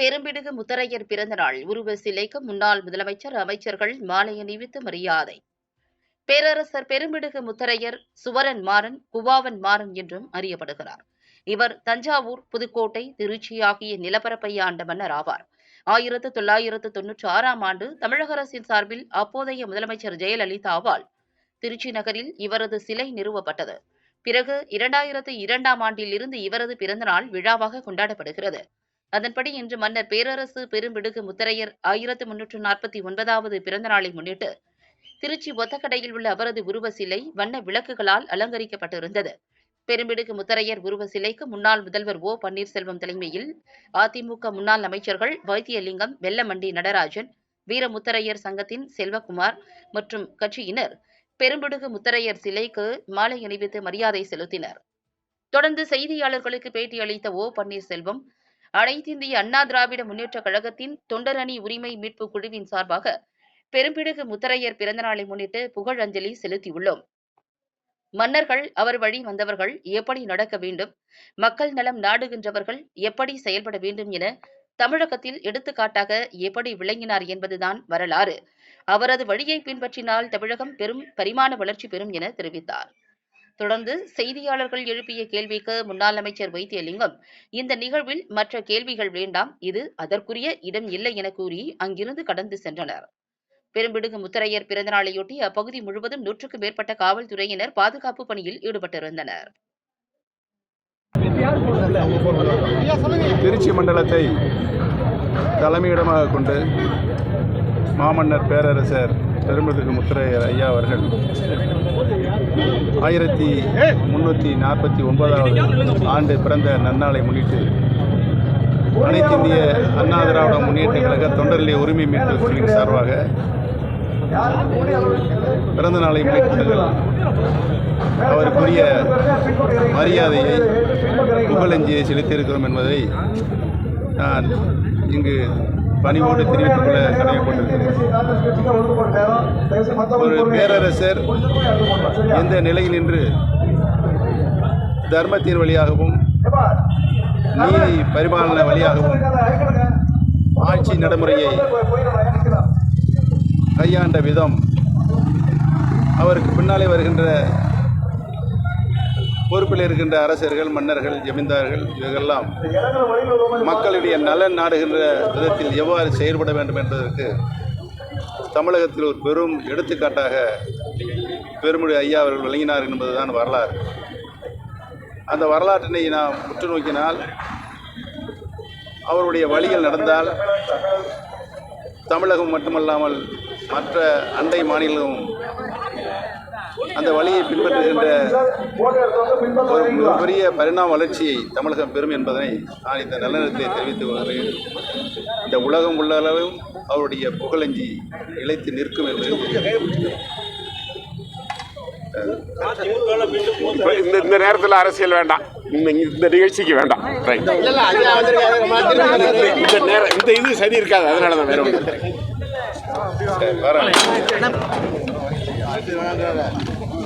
பெரும்பிடுகு முத்தரையர் பிறந்தநாள் உருவ சிலைக்கு முன்னாள் முதலமைச்சர் அமைச்சர்கள் மாலை அணிவித்து மரியாதை. பேரரசர் பெரும்பிடுகு முத்தரையர் சுவரன் மாறன் குவாவன் மாறன் என்றும் அறியப்படுகிறார். இவர் தஞ்சாவூர் புதுக்கோட்டை திருச்சி ஆகிய நிலப்பரப்பை ஆண்ட மன்னர் ஆவார். ஆயிரத்து தொள்ளாயிரத்து தொன்னூற்றி ஆறாம் ஆண்டு தமிழக அரசின் சார்பில் அப்போதைய முதலமைச்சர் ஜெயலலிதாவால் திருச்சி நகரில் இவரது சிலை நிறுவப்பட்டது. பிறகு இரண்டாயிரத்து இரண்டாம் ஆண்டில் இருந்து இவரது பிறந்தநாள் விழாவாக கொண்டாடப்படுகிறது. அதன்படி இன்று மன்னர் பேரரசு பெரும்பிடுகு முத்தரையர் ஆயிரத்து முன்னூற்று நாற்பத்தி ஒன்பதாவது பிறந்த நாளை முன்னிட்டு திருச்சி ஒத்தக்கடையில் உள்ள அவரது உருவ சிலை வண்ண விளக்குகளால் அலங்கரிக்கப்பட்டிருந்தது. பெரும்பிடுகு முத்தரையர் உருவ சிலைக்கு முன்னாள் முதல்வர் ஓ. பன்னீர்செல்வம் தலைமையில் அதிமுக முன்னாள் அமைச்சர்கள் வைத்தியலிங்கம் வெல்லமண்டி நடராஜன் வீரமுத்தரையர் சங்கத்தின் செல்வகுமார் மற்றும் கட்சியினர் பெரும்பிடுகு முத்தரையர் சிலைக்கு மாலை அணிவித்து மரியாதை செலுத்தினர். தொடர்ந்து செய்தியாளர்களுக்கு பேட்டியளித்த ஓ. பன்னீர்செல்வம் அனைத்திந்திய அண்ணா திராவிட முன்னேற்றக் கழகத்தின் தொண்டரணி உரிமை மீட்பு குழுவின் சார்பாக பெரும்பிடுகு முத்தரையர் பிறந்தநாளை முன்னிட்டு புகழஞ்சலி செலுத்தியுள்ளோம். மன்னர்கள் அவர் வழி வந்தவர்கள் எப்படி நடக்க வேண்டும் மக்கள் நலம் நாடுகின்றவர்கள் எப்படி செயல்பட வேண்டும் என தமிழகத்தில் எடுத்துக்காட்டாக எப்படி விளங்கினார் என்பதுதான் வரலாறு. அவரது வழியை பின்பற்றினால் தமிழகம் பெரும் பரிமாண வளர்ச்சி பெறும் என தெரிவித்தார். தொடர்ந்து செய்தியாளர்கள் எழுப்பிய கேள்விக்கு முன்னாள் அமைச்சர் வைத்தியலிங்கம் இந்த நிகழ்வில் மற்ற கேள்விகள் வேண்டாம் இது அதற்குரிய இடம் இல்லை என கூறி அங்கிருந்து கடந்து சென்றனர். பெரும்பிடுகு முத்தரையர் பிறந்தநாளையொட்டி அப்பகுதி முழுவதும் நூற்றுக்கும் மேற்பட்ட காவல்துறையினர் பாதுகாப்பு பணியில் ஈடுபட்டிருந்தனர். திருச்சி மண்டலத்தை தலைமையிடமாக கொண்டு மாமன்னர் பேரரசர் பெருமிடுகு முத்துரையர் ஐயா அவர்கள். ஆயிரத்தி முன்னூற்றி நாற்பத்தி ஒன்பதாவது ஆண்டு பிறந்த நன்னாளை முன்னிட்டு அனைத்து இந்திய அண்ணா திராவிட முன்னேற்ற கழக தொண்டர்நிலை உரிமை மீட்பு குழுவின் சார்பாக பிறந்த நாளை முன்னிட்டு அவருக்குரிய மரியாதையை புகழஞ்சியை செலுத்தியிருக்கிறோம் என்பதை நான் இங்கு பணிவோடு தெரிவித்துக் கொள்ள கடமைப்பட்டிருக்கிறது ஒரு பேரரசர் எந்த நிலையில் நின்று தர்மத்தின் வழியாகவும் நீதி பரிபாலன வழியாகவும் ஆட்சி நடைமுறையை கையாண்ட விதம் அவருக்கு பின்னாலே வருகின்ற பொறுப்பில் இருக்கின்ற அரசர்கள் மன்னர்கள் ஜமீன்தார்கள் இவர்களெல்லாம் மக்களுடைய நலன் நாடுகின்ற விதத்தில் எவ்வாறு செயல்பட வேண்டும் என்பதற்கு தமிழகத்தில் ஒரு பெரும் எடுத்துக்காட்டாக பெருமுடி ஐயா அவர்கள் விளங்கினார் என்பதுதான் வரலாறு. அந்த வரலாற்றினை நாம் உற்று நோக்கினால் அவருடைய வழியில் நடந்தால் தமிழகம் மட்டுமல்லாமல் மற்ற அண்டை மாநிலமும் அந்த வழியை பின்பற்றுகின்ற ஒரு மிகப்பெரிய பரிணாம வளர்ச்சியை தமிழகம் பெறும் என்பதனை நான் இந்த நல்ல நேரத்திலே தெரிவித்துக் கொள்கிறேன். இந்த உலகம் உள்ள அளவும் அவருடைய புகழஞ்சி நிலைத்து நிற்கும் என்று இந்த இந்த நேரத்தில் அரசியல் வேண்டாம். இந்த இந்த நிகழ்ச்சிக்கு வேண்டாம். இந்த நேரம் இந்த இது சரி இருக்காது. அதனால தான் வேற Vai tirando, galera.